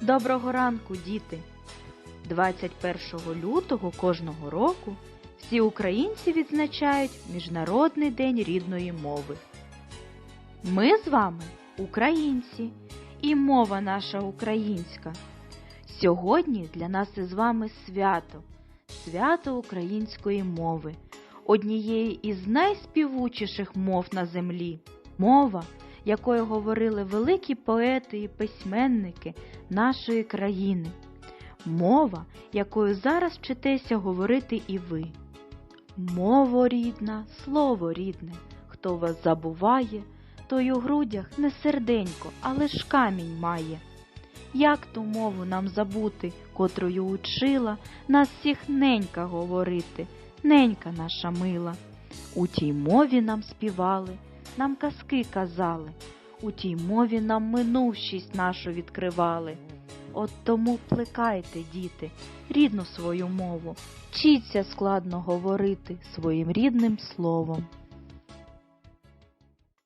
Доброго ранку, діти! 21 лютого кожного року всі українці відзначають Міжнародний день рідної мови. Ми з вами українці, і мова наша українська. Сьогодні для нас із вами свято, свято української мови, однієї із найспівучіших мов на землі. Мова, якою говорили великі поети і письменники нашої країни. Мова, якою зараз вчитеся говорити і ви. Мово рідна, слово рідне, хто вас забуває, той у грудях не серденько, а лиш камінь має. Як ту мову нам забути, котрою учила нас всіх ненька говорити, ненька наша мила. У тій мові нам співали, нам казки казали, у тій мові нам минувшість нашу відкривали. От тому плекайте, діти, рідну свою мову, вчіться складно говорити своїм рідним словом.